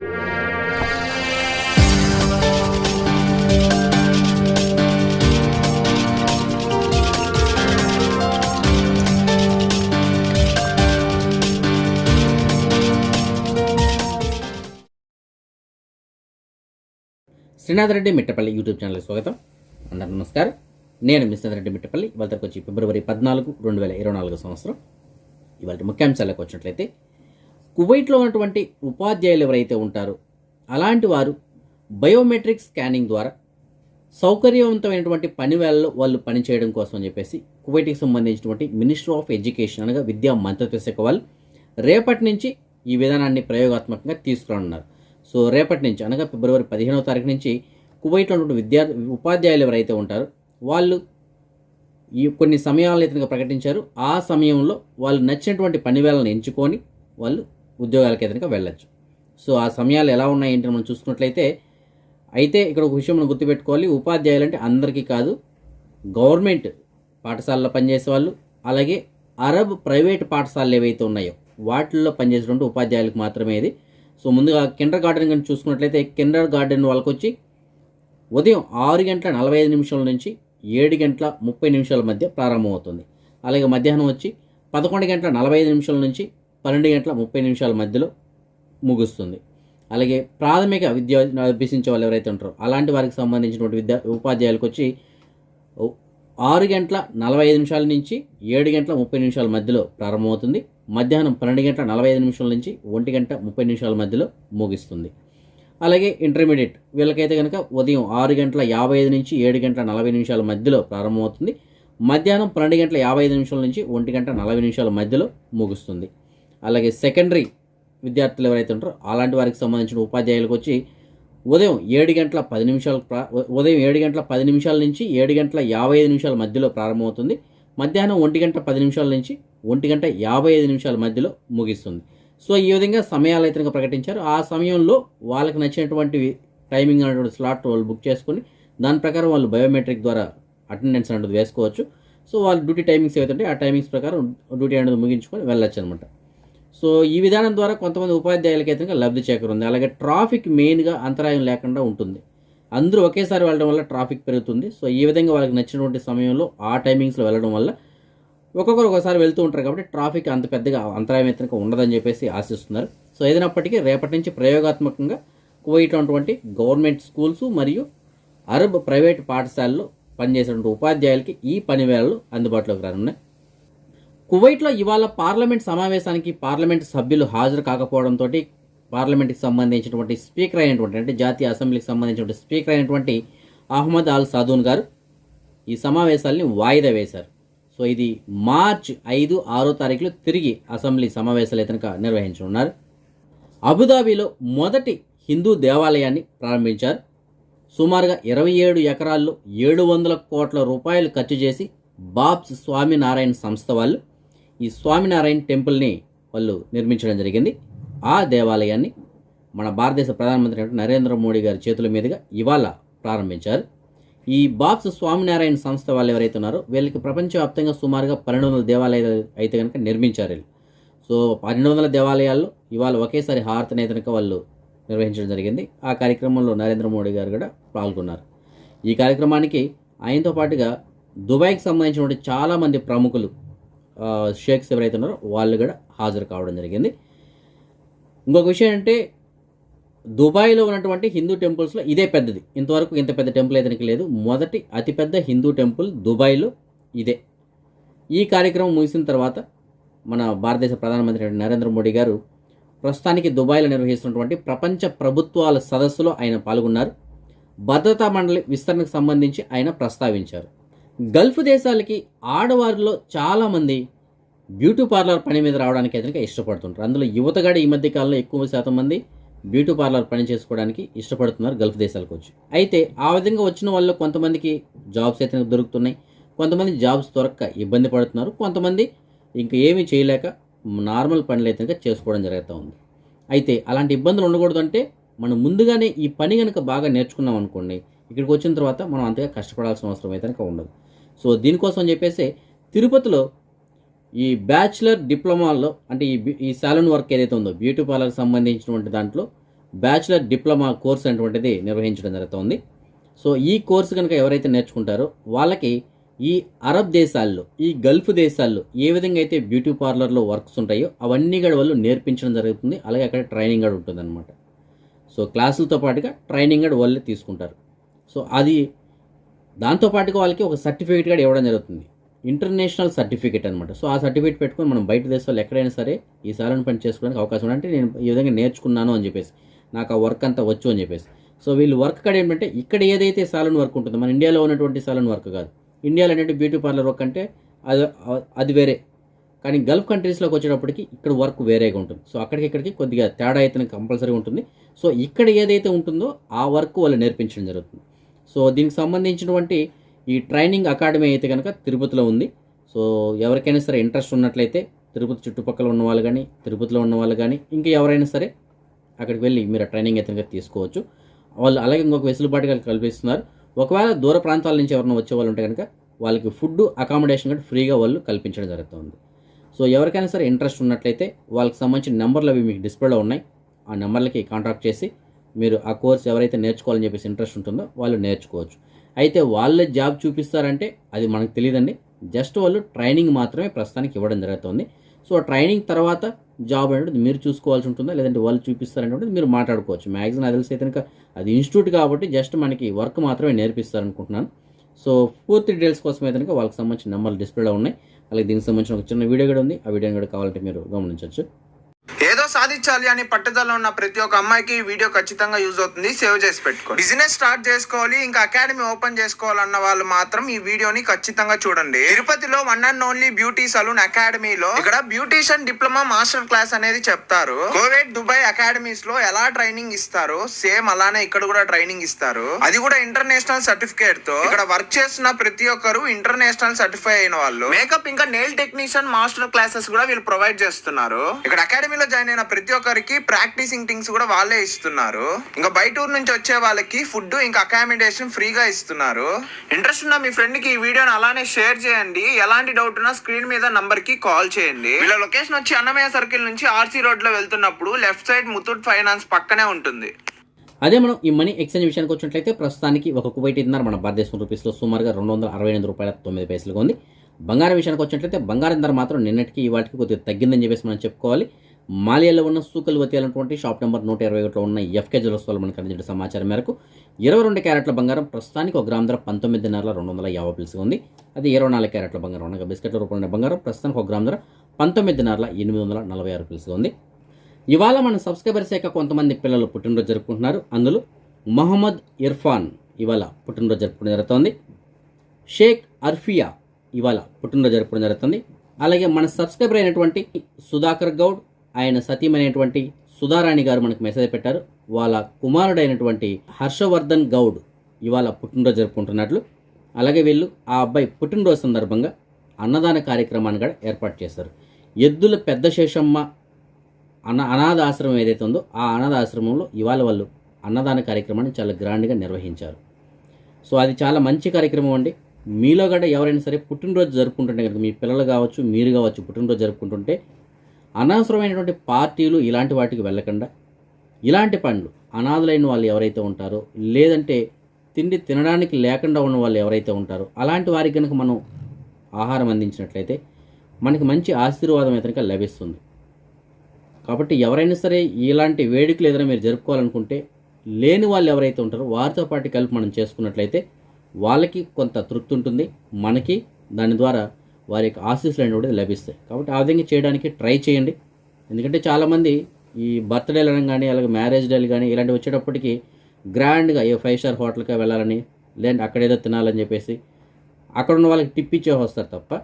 Srinath Reddy Mittapalli YouTube ఛానల్కి స్వాగతం. అందరూ నమస్కారం. నేను మిస్టర్ రెడ్డి మిట్టపల్లి ఇవాళకి వచ్చి ఫిబ్రవరి పద్నాలుగు రెండు వేల ఇరవై నాలుగు సంవత్సరం. ఇవాళ ముఖ్యాంశాలకు వచ్చినట్లయితే కువైట్లో ఉన్నటువంటి ఉపాధ్యాయులు ఎవరైతే ఉంటారో అలాంటి వారు బయోమెట్రిక్ స్కానింగ్ ద్వారా సౌకర్యవంతమైనటువంటి పని వేళల్లో వాళ్ళు పనిచేయడం కోసం అని చెప్పేసి కువైట్కి సంబంధించినటువంటి మినిస్టర్ ఆఫ్ ఎడ్యుకేషన్ అనగా విద్యా మంత్రిత్వ శాఖ వాళ్ళు రేపటి నుంచి ఈ విధానాన్ని ప్రయోగాత్మకంగా తీసుకురానున్నారు. సో రేపటి నుంచి అనగా ఫిబ్రవరి పదిహేనవ తారీఖు నుంచి కువైట్లో ఉన్నటువంటి విద్యార్థి ఉపాధ్యాయులు ఎవరైతే ఉంటారో వాళ్ళు ఈ కొన్ని సమయాలను అయితే ప్రకటించారు. ఆ సమయంలో వాళ్ళు నచ్చినటువంటి పని వేళలను ఎంచుకొని వాళ్ళు ఉద్యోగాలకి కనుక వెళ్ళచ్చు. సో ఆ సమయాలు ఎలా ఉన్నాయి ఏంటి మనం చూసుకున్నట్లయితే అయితే ఇక్కడ ఒక విషయం మనం గుర్తుపెట్టుకోవాలి. ఉపాధ్యాయులు అంటే అందరికీ కాదు గవర్నమెంట్ పాఠశాలలో పనిచేసే వాళ్ళు అలాగే అరబ్ ప్రైవేట్ పాఠశాలలు ఏవైతే ఉన్నాయో వాటిల్లో పనిచేసేటువంటి ఉపాధ్యాయులకు మాత్రమే ఇది. సో ముందుగా కిండర్ గార్డెన్ కనుక చూసుకున్నట్లయితే కిండర్ గార్డెన్ వాళ్ళకి వచ్చి ఉదయం ఆరు గంటల నలభై ఐదు నిమిషాల నుంచి ఏడు గంటల ముప్పై నిమిషాల మధ్య ప్రారంభమవుతుంది. అలాగే మధ్యాహ్నం వచ్చి పదకొండు గంటల నలభై ఐదు నిమిషాల నుంచి పన్నెండు గంటల ముప్పై నిమిషాల మధ్యలో ముగుస్తుంది. అలాగే ప్రాథమిక విద్య అభ్యసించే వాళ్ళు ఎవరైతే ఉంటారో అలాంటి వారికి సంబంధించినటువంటి విద్యా ఉపాధ్యాయులకు వచ్చి ఆరు గంటల నలభై ఐదు నిమిషాల నుంచి ఏడు గంటల ముప్పై నిమిషాల మధ్యలో ప్రారంభమవుతుంది. మధ్యాహ్నం పన్నెండు గంటల నలభై ఐదు నిమిషాల నుంచి ఒంటి గంట ముప్పై నిమిషాల మధ్యలో ముగిస్తుంది. అలాగే ఇంటర్మీడియట్ వీళ్ళకైతే కనుక ఉదయం ఆరు గంటల యాభై ఐదు నుంచి ఏడు గంటల నలభై నిమిషాల మధ్యలో ప్రారంభమవుతుంది. మధ్యాహ్నం పన్నెండు గంటల యాభై ఐదు నిమిషాల నుంచి ఒంటి గంట నలభై నిమిషాల మధ్యలో ముగుస్తుంది. అలాగే సెకండరీ విద్యార్థులు ఎవరైతే ఉంటారో అలాంటి వారికి సంబంధించిన ఉపాధ్యాయులకు వచ్చి ఉదయం ఏడు గంటల పది నిమిషాల ఉదయం ఏడు గంటల పది నిమిషాల నుంచి ఏడు గంటల యాభై ఐదు నిమిషాల మధ్యలో ప్రారంభమవుతుంది. మధ్యాహ్నం ఒంటి గంట పది నిమిషాల నుంచి ఒంటి గంట యాభై ఐదు నిమిషాల మధ్యలో ముగిస్తుంది. సో ఈ విధంగా సమయాలు అయితే ప్రకటించారు. ఆ సమయంలో వాళ్ళకి నచ్చినటువంటి టైమింగ్ అనేటువంటి స్లాట్ వాళ్ళు బుక్ చేసుకొని దాని ప్రకారం వాళ్ళు బయోమెట్రిక్ ద్వారా అటెండెన్స్ అనేది వేసుకోవచ్చు. సో వాళ్ళ డ్యూటీ టైమింగ్స్ ఏవైతే ఆ టైమింగ్స్ ప్రకారం డ్యూటీ అనేది ముగించుకొని వెళ్ళొచ్చు అనమాట సో ఈ విధానం ద్వారా కొంతమంది ఉపాధ్యాయులకి అయితే లబ్ధి చేకూరుంది. అలాగే ట్రాఫిక్ మెయిన్గా అంతరాయం లేకుండా ఉంటుంది. అందరూ ఒకేసారి వెళ్ళడం వల్ల ట్రాఫిక్ పెరుగుతుంది. సో ఈ విధంగా వాళ్ళకి నచ్చినటువంటి సమయంలో ఆ టైమింగ్స్లో వెళ్ళడం వల్ల ఒక్కొక్కరు ఒకసారి వెళ్తూ ఉంటారు కాబట్టి ట్రాఫిక్ అంత పెద్దగా అంతరాయం అయితే ఉండదని చెప్పేసి ఆశిస్తున్నారు. సో ఏదైనప్పటికీ రేపటి నుంచి ప్రయోగాత్మకంగా కువైట్ ఉన్నటువంటి గవర్నమెంట్ స్కూల్స్ మరియు అరబ్ ప్రైవేట్ పాఠశాలలో పనిచేసేటువంటి ఉపాధ్యాయులకి ఈ పని వేళలు అందుబాటులోకి రానున్నాయి. కువైట్లో ఇవాళ పార్లమెంట్ సమావేశానికి పార్లమెంట్ సభ్యులు హాజరు కాకపోవడంతో పార్లమెంట్కి సంబంధించినటువంటి స్పీకర్ అయినటువంటి అంటే జాతీయ అసెంబ్లీకి సంబంధించినటువంటి స్పీకర్ అయినటువంటి అహ్మద్ అల్ సదూన్ గారు ఈ సమావేశాల్ని వాయిదా వేశారు. సో ఇది మార్చ్ ఐదు ఆరో తారీఖులో తిరిగి అసెంబ్లీ సమావేశాలు ఇతనుక నిర్వహించనున్నారు. అబుదాబిలో మొదటి హిందూ దేవాలయాన్ని ప్రారంభించారు. సుమారుగా ఇరవై ఏడు ఎకరాల్లో ఏడు వందల కోట్ల రూపాయలు ఖర్చు చేసి బాబ్స్ స్వామినారాయణ సంస్థ వాళ్ళు ఈ స్వామినారాయణ టెంపుల్ని వాళ్ళు నిర్మించడం జరిగింది. ఆ దేవాలయాన్ని మన భారతదేశ ప్రధానమంత్రి నరేంద్ర మోడీ గారి చేతుల మీదుగా ఇవాళ ప్రారంభించారు. ఈ బాబ్స్ స్వామినారాయణ సంస్థ వాళ్ళు ఎవరైతే ఉన్నారో వీళ్ళకి ప్రపంచవ్యాప్తంగా సుమారుగా పన్నెండు వందల దేవాలయాలు అయితే కనుక నిర్మించారు వీళ్ళు. సో పన్నెండు వందల దేవాలయాల్లో ఇవాళ ఒకేసారి హారతిని అయితే కనుక వాళ్ళు నిర్వహించడం జరిగింది. ఆ కార్యక్రమంలో నరేంద్ర మోడీ గారు కూడా పాల్గొన్నారు. ఈ కార్యక్రమానికి ఆయనతో పాటుగా దుబాయ్కి సంబంధించినటువంటి చాలామంది ప్రముఖులు షేక్స్ ఎవరైతే ఉన్నారో వాళ్ళు కూడా హాజరు కావడం జరిగింది. ఇంకొక విషయం అంటే దుబాయ్లో ఉన్నటువంటి హిందూ టెంపుల్స్లో ఇదే పెద్దది. ఇంతవరకు ఇంత పెద్ద టెంపుల్ అయితే లేదు. మొదటి అతిపెద్ద హిందూ టెంపుల్ దుబాయ్లో ఇదే. ఈ కార్యక్రమం ముగిసిన తర్వాత మన భారతదేశ ప్రధానమంత్రి నరేంద్ర మోడీ గారు ప్రస్తుతానికి దుబాయ్లో నిర్వహిస్తున్నటువంటి ప్రపంచ ప్రభుత్వాల సదస్సులో ఆయన పాల్గొన్నారు. భద్రతా మండలి విస్తరణకు సంబంధించి ఆయన ప్రస్తావించారు. గల్ఫ్ దేశాలకి ఆడవారిలో చాలామంది బ్యూటీ పార్లర్ పని మీద రావడానికి అయితే ఇష్టపడుతుంటారు. అందులో యువతగాడ ఈ మధ్య కాలంలో ఎక్కువ శాతం మంది బ్యూటీ పార్లర్ పని చేసుకోవడానికి ఇష్టపడుతున్నారు గల్ఫ్ దేశాలకు వచ్చి. అయితే ఆ విధంగా వచ్చిన వాళ్ళు కొంతమందికి జాబ్స్ అయితే దొరుకుతున్నాయి. కొంతమంది జాబ్స్ దొరక్క ఇబ్బంది పడుతున్నారు. కొంతమంది ఇంకా ఏమీ చేయలేక నార్మల్ పనులు అయితే చేసుకోవడం జరుగుతూ ఉంది. అయితే అలాంటి ఇబ్బందులు ఉండకూడదు అంటే మనం ముందుగానే ఈ పని కనుక బాగా నేర్చుకున్నాం అనుకోండి ఇక్కడికి వచ్చిన తర్వాత మనం అంతగా కష్టపడాల్సిన అవసరం అయితే కనుక ఉండదు. సో దీనికోసం చెప్పేసి తిరుపతిలో ఈ బ్యాచిలర్ డిప్లొమాలో అంటే ఈ ఈ వర్క్ ఏదైతే ఉందో బ్యూటీ పార్లర్కి సంబంధించినటువంటి దాంట్లో బ్యాచిలర్ డిప్లొమా కోర్స్ అనేటువంటిది నిర్వహించడం జరుగుతుంది. సో ఈ కోర్సు కనుక ఎవరైతే నేర్చుకుంటారో వాళ్ళకి ఈ అరబ్ దేశాల్లో ఈ గల్ఫ్ దేశాల్లో ఏ విధంగా అయితే బ్యూటీ పార్లర్లో వర్క్స్ ఉంటాయో అవన్నీ కూడా వాళ్ళు నేర్పించడం జరుగుతుంది. అలాగే అక్కడ ట్రైనింగ్ కూడా ఉంటుంది సో క్లాసులతో పాటుగా ట్రైనింగ్ కూడా వాళ్ళే తీసుకుంటారు. సో అది దాంతోపాటుగా వాళ్ళకి ఒక సర్టిఫికేట్ కూడా ఇవ్వడం జరుగుతుంది. ఇంటర్నేషనల్ సర్టిఫికేట్ అనమాట సో ఆ సర్టిఫికేట్ పెట్టుకొని మనం బయట దేశాల్లో ఎక్కడైనా సరే ఈ సాలన్ పని చేసుకోవడానికి అవకాశం ఉంది. అంటే నేను ఈ విధంగా నేర్చుకున్నాను అని చెప్పేసి నాకు ఆ వర్క్ అంతా వచ్చు అని చెప్పేసి. సో వీళ్ళు వర్క్ కాడ ఏంటంటే ఇక్కడ ఏదైతే సాలన్ వర్క్ ఉంటుందో మన ఇండియాలో ఉన్నటువంటి సాలన్ వర్క్ కాదు. ఇండియాలో ఏంటంటే బ్యూటీ పార్లర్ వర్క్ అంటే అది అది వేరే. కానీ గల్ఫ్ కంట్రీస్లోకి వచ్చేటప్పటికి ఇక్కడ వర్క్ వేరేగా ఉంటుంది. సో అక్కడికి ఇక్కడికి కొద్దిగా తేడా అయితే కంపల్సరీ ఉంటుంది. సో ఇక్కడ ఏదైతే ఉంటుందో ఆ వర్క్ వాళ్ళు నేర్పించడం జరుగుతుంది. సో దీనికి సంబంధించినటువంటి ఈ ట్రైనింగ్ అకాడమీ అయితే కనుక తిరుపతిలో ఉంది. సో ఎవరికైనా సరే ఇంట్రెస్ట్ ఉన్నట్లయితే తిరుపతి చుట్టుపక్కల ఉన్న వాళ్ళు కానీ తిరుపతిలో ఉన్న వాళ్ళు కానీ ఇంకా ఎవరైనా సరే అక్కడికి వెళ్ళి మీరు ట్రైనింగ్ అయితే కనుక తీసుకోవచ్చు. వాళ్ళు అలాగే ఇంకొక వెసులుబాటు కల్పిస్తున్నారు. ఒకవేళ దూర ప్రాంతాల నుంచి ఎవరైనా వచ్చే వాళ్ళు ఉంటే కనుక వాళ్ళకి ఫుడ్ అకామిడేషన్ కూడా ఫ్రీగా వాళ్ళు కల్పించడం జరుగుతుంది. సో ఎవరికైనా సరే ఇంట్రెస్ట్ ఉన్నట్లయితే వాళ్ళకి సంబంధించిన నెంబర్లు అవి మీకు డిస్ప్లేలో ఉన్నాయి. ఆ నెంబర్లకి కాంటాక్ట్ చేసి మీరు ఆ కోర్స్ ఎవరైతే నేర్చుకోవాలని చెప్పేసి ఇంట్రెస్ట్ ఉంటుందో వాళ్ళు నేర్చుకోవచ్చు. అయితే వాళ్ళే జాబ్ చూపిస్తారంటే అది మనకు తెలియదండి జస్ట్ వాళ్ళు ట్రైనింగ్ మాత్రమే ప్రస్తుతానికి ఇవ్వడం జరుగుతుంది. సో ట్రైనింగ్ తర్వాత జాబ్ అనేది మీరు చూసుకోవాల్సి ఉంటుందా? లేదంటే వాళ్ళు చూపిస్తారనేది మీరు మాట్లాడుకోవచ్చు. మ్యాక్సిమం అది తెలిసి అయితే కనుక అది ఇన్స్టిట్యూట్ కాబట్టి జస్ట్ మనకి వర్క్ మాత్రమే నేర్పిస్తారనుకుంటున్నాను. సో పూర్తి డీటెయిల్స్ కోసం అయితే కనుక వాళ్ళకి సంబంధించిన నెంబర్లు డిస్ప్లేలో ఉన్నాయి. అలాగే దీనికి సంబంధించిన ఒక చిన్న వీడియో కూడా ఉంది. ఆ వీడియో కూడా కావాలంటే మీరు గమనించవచ్చు ఏదో సాధించాలి అని పట్టుదల ఉన్న ప్రతి ఒక్క అమ్మాయికి ఈ వీడియో ఖచ్చితంగా యూజ్ అవుతుంది. సేవ్ చేసి పెట్టుకోండి. బిజినెస్ స్టార్ట్ చేసుకోవాలి ఇంకా అకాడమీ ఓపెన్ చేసుకోవాలన్న వాళ్ళు మాత్రం ఈ వీడియోని ఖచ్చితంగా చూడండి. తిరుపతిలో one and only beauty salon అకాడమీలో ఇక్కడ బ్యూటీషియన్ డిప్లొమా మాస్టర్ క్లాస్ అనేది చెప్తారు. కోవేట్ దుబాయ్ అకాడమీస్లో ఎలా ట్రైనింగ్ ఇస్తారు సేమ్ అలానే ఇక్కడ కూడా ట్రైనింగ్ ఇస్తారు. అది కూడా ఇంటర్నేషనల్ సర్టిఫికేట్తో. ఇక్కడ వర్క్ చేస్తున్న ప్రతి ఒక్కరు ఇంటర్నేషనల్ సర్టిఫై అయిన వాళ్ళు. మేకప్ ఇంకా నెయిల్ టెక్నీషియన్ మాస్టర్ క్లాసెస్ కూడా వీళ్ళు ప్రొవైడ్ చేస్తున్నారు. ఇక్కడ అకాడమీ లో జాయిన్ అయిన ప్రతి ఒక్కరికి ప్రాక్టీసింగ్ థింగ్స్ కూడా వాళ్ళే ఇస్తున్నారు. ఇంకా బయట ఊరు నుంచి వచ్చే వాళ్ళకి ఫుడ్ ఇంకా అకామిడేషన్ ఫ్రీగా ఇస్తున్నారు. ఇంట్రెస్ట్ ఉన్న మీ ఫ్రెండ్కి ఈ వీడియోని అలానే షేర్ చేయండి. ఎలాంటి డౌట్ ఉన్నా స్క్రీన్ మీద నంబర్కి కాల్ చేయండి. వీళ్ళ లొకేషన్ వచ్చి అన్నమయ్య సర్కిల్ నుంచి ఆర్సీ రోడ్లో వెళ్తున్నప్పుడు లెఫ్ట్ సైడ్ ముత్తూట్ ఫైనాన్స్ పక్కనే ఉంటుంది. అదే మనం ఈ మనీ ఎక్స్చేంజ్ విషయానికి వచ్చినట్లయితే ప్రస్తుతానికి ఒక కువైట్ ఇన్నర్ మన భారతదేశం రూపీస్లో సుమారుగా రెండు వందల అరవై ఎనిమిది రూపాయల తొమ్మిది పైసలుగా ఉంది. బంగారం విషయానికి వచ్చినట్లయితే బంగారం ధర మాత్రం నిన్నటికి ఇవాటికి కొద్దిగా తగ్గిందని చెప్పేసి మనం చెప్పుకోవాలి. మాలియాలో ఉన్న సూకల్ వతియాలన్నటువంటి షాప్ నెంబర్ నూట ఇరవై ఒకటిలో ఉన్న ఎఫ్కే జ్యువెల్స్ మనకు అందించిన సమాచారం మేరకు ఇరవై రెండు క్యారెట్ల బంగారం ప్రస్తుతానికి ఒక గ్రామ్ ధర పంతొమ్మిదిన్నర రెండు వందల యాభై పిలుసుగా ఉంది. అది ఇరవై నాలుగు క్యారెట్ల బంగారం అనగా బిస్కెట్ల రూపంలో ఉన్న బంగారం ప్రస్తుతానికి ఒక గ్రామ్ ధర పంతొమ్మిదిన్నర ఎనిమిది వందల నలభై ఆరు పిలుసుగా ఉంది. ఇవాళ మన సబ్స్క్రైబర్ శాఖ కొంతమంది పిల్లలు పుట్టినరోజు జరుపుకుంటున్నారు. అందులో మహమ్మద్ ఇర్ఫాన్ ఇవాళ పుట్టినరోజు జరుపుకోవడం జరుగుతోంది. షేక్ అర్ఫియా ఇవాళ పుట్టినరోజు జరుపుకోవడం జరుగుతుంది. అలాగే మన సబ్స్క్రైబర్ అయినటువంటి సుధాకర్ గౌడ్ ఆయన సతీమైనటువంటి సుధారాణి గారు మనకు మెసేజ్ పెట్టారు. వాళ్ళ కుమారుడైనటువంటి హర్షవర్ధన్ గౌడ్ ఇవాళ పుట్టినరోజు జరుపుకుంటున్నట్లు. అలాగే వీళ్ళు ఆ అబ్బాయి పుట్టినరోజు సందర్భంగా అన్నదాన కార్యక్రమాన్ని కూడా ఏర్పాటు చేశారు. ఎద్దుల పెద్ద శేషమ్మ అన్న అనాథ ఆశ్రమం ఏదైతే ఉందో ఆ అనాథ ఆశ్రమంలో ఇవాళ వాళ్ళు అన్నదాన కార్యక్రమాన్ని చాలా గ్రాండ్గా నిర్వహించారు. సో అది చాలా మంచి కార్యక్రమం అండి. మీలో కూడా ఎవరైనా సరే పుట్టినరోజు జరుపుకుంటుంటే కనుక మీ పిల్లలు కావచ్చు మీరు కావచ్చు పుట్టినరోజు జరుపుకుంటుంటే అనవసరమైనటువంటి పార్టీలు ఇలాంటి వాటికి వెళ్ళకుండా ఇలాంటి పనులు అనాథలైన వాళ్ళు ఎవరైతే ఉంటారో లేదంటే తిండి తినడానికి లేకుండా ఉన్న వాళ్ళు ఎవరైతే ఉంటారో అలాంటి వారికి కనుక మనం ఆహారం అందించినట్లయితే మనకి మంచి ఆశీర్వాదం అయితే లభిస్తుంది. కాబట్టి ఎవరైనా సరే ఇలాంటి వేడుకలు ఏదైనా మీరు జరుపుకోవాలనుకుంటే లేని వాళ్ళు ఎవరైతే ఉంటారో వారితో పాటు కలిపి మనం చేసుకున్నట్లయితే వాళ్ళకి కొంత తృప్తి ఉంటుంది మనకి దాని ద్వారా వారి యొక్క ఆశీస్సులు అనేవి లభిస్తాయి. కాబట్టి ఆ విధంగా చేయడానికి ట్రై చేయండి. ఎందుకంటే చాలామంది ఈ బర్త్డేలు కానీ అలాగే మ్యారేజ్ డేలు కానీ ఇలాంటివి వచ్చేటప్పటికి గ్రాండ్గా ఏ ఫైవ్ స్టార్ హోటల్కి వెళ్ళాలని లేదంటే అక్కడ ఏదో తినాలని చెప్పేసి అక్కడ ఉన్న వాళ్ళకి టిప్ ఇచ్చే వస్తారు తప్ప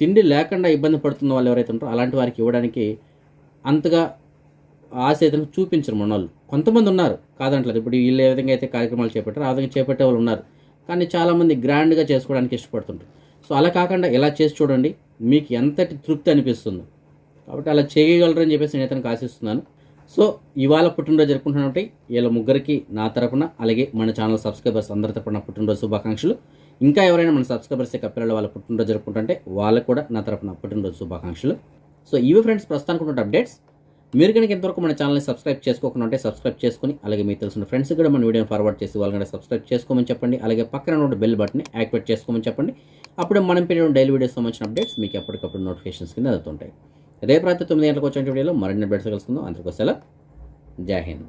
తిండి లేకుండా ఇబ్బంది పడుతున్న వాళ్ళు ఎవరైతే ఉంటారో అలాంటి వారికి ఇవ్వడానికి అంతగా ఆశ అయితే చూపించరు మన వాళ్ళు కొంతమంది ఉన్నారు కాదంటలేదు ఇప్పుడు వీళ్ళు ఏ విధంగా అయితే కార్యక్రమాలు చేపట్టారు ఆ విధంగా చేపట్టే వాళ్ళు ఉన్నారు. కానీ చాలామంది గ్రాండ్గా చేసుకోవడానికి ఇష్టపడుతుంటారు. సో అలా కాకుండా ఇలా చేసి చూడండి మీకు ఎంతటి తృప్తి అనిపిస్తుందో. కాబట్టి అలా చేయగలరని చెప్పేసి నేను ఇతనికి ఆశిస్తున్నాను. సో ఇవాళ పుట్టినరోజు జరుపుకుంటున్నట్టు వీళ్ళ ముగ్గురికి నా తరపున అలాగే మన ఛానల్ సబ్స్క్రైబర్స్ అందరి తరపున పుట్టినరోజు శుభాకాంక్షలు. ఇంకా ఎవరైనా మన సబ్స్క్రైబర్స్ యొక్క పిల్లలు వాళ్ళ పుట్టినరోజు జరుపుకుంటుంటే వాళ్ళకు కూడా నా తరపున పుట్టినరోజు శుభాకాంక్షలు. సో ఇవి ఫ్రెండ్స్ ప్రస్తుతానికి ఉన్న అప్డేట్స్. మీరు కనుక ఇంతవరకు మన ఛానల్ని సబ్స్క్రైబ్ చేసుకోకుండా ఉంటే సబ్స్క్రైబ్ చేసుకుని అలాగే మీకు తెలిసిన ఫ్రెండ్స్ కూడా మన వీడియోని ఫార్వర్డ్ చేసి వాళ్ళని సబ్స్క్రైబ్ చేసుకోమని చెప్పండి. అలాగే పక్కన ఉన్న బెల్ బటన్ని యాక్టివేట్ చేసుకోమని చెప్పండి. అప్పుడు మనం పెట్టిన డైలీ వీడియోస్ సంబంధించిన అప్డేట్స్ మీకు ఎప్పటికప్పుడు నోటిఫికేషన్స్ కింద అందుతుంటాయి. రేపు రాత్రి తొమ్మిది గంటలకు వచ్చే వీడియోలో మరిన్ని అప్డేట్స్ కలుసుకుందాం. అందరికీ సెలవు. జై హింద్.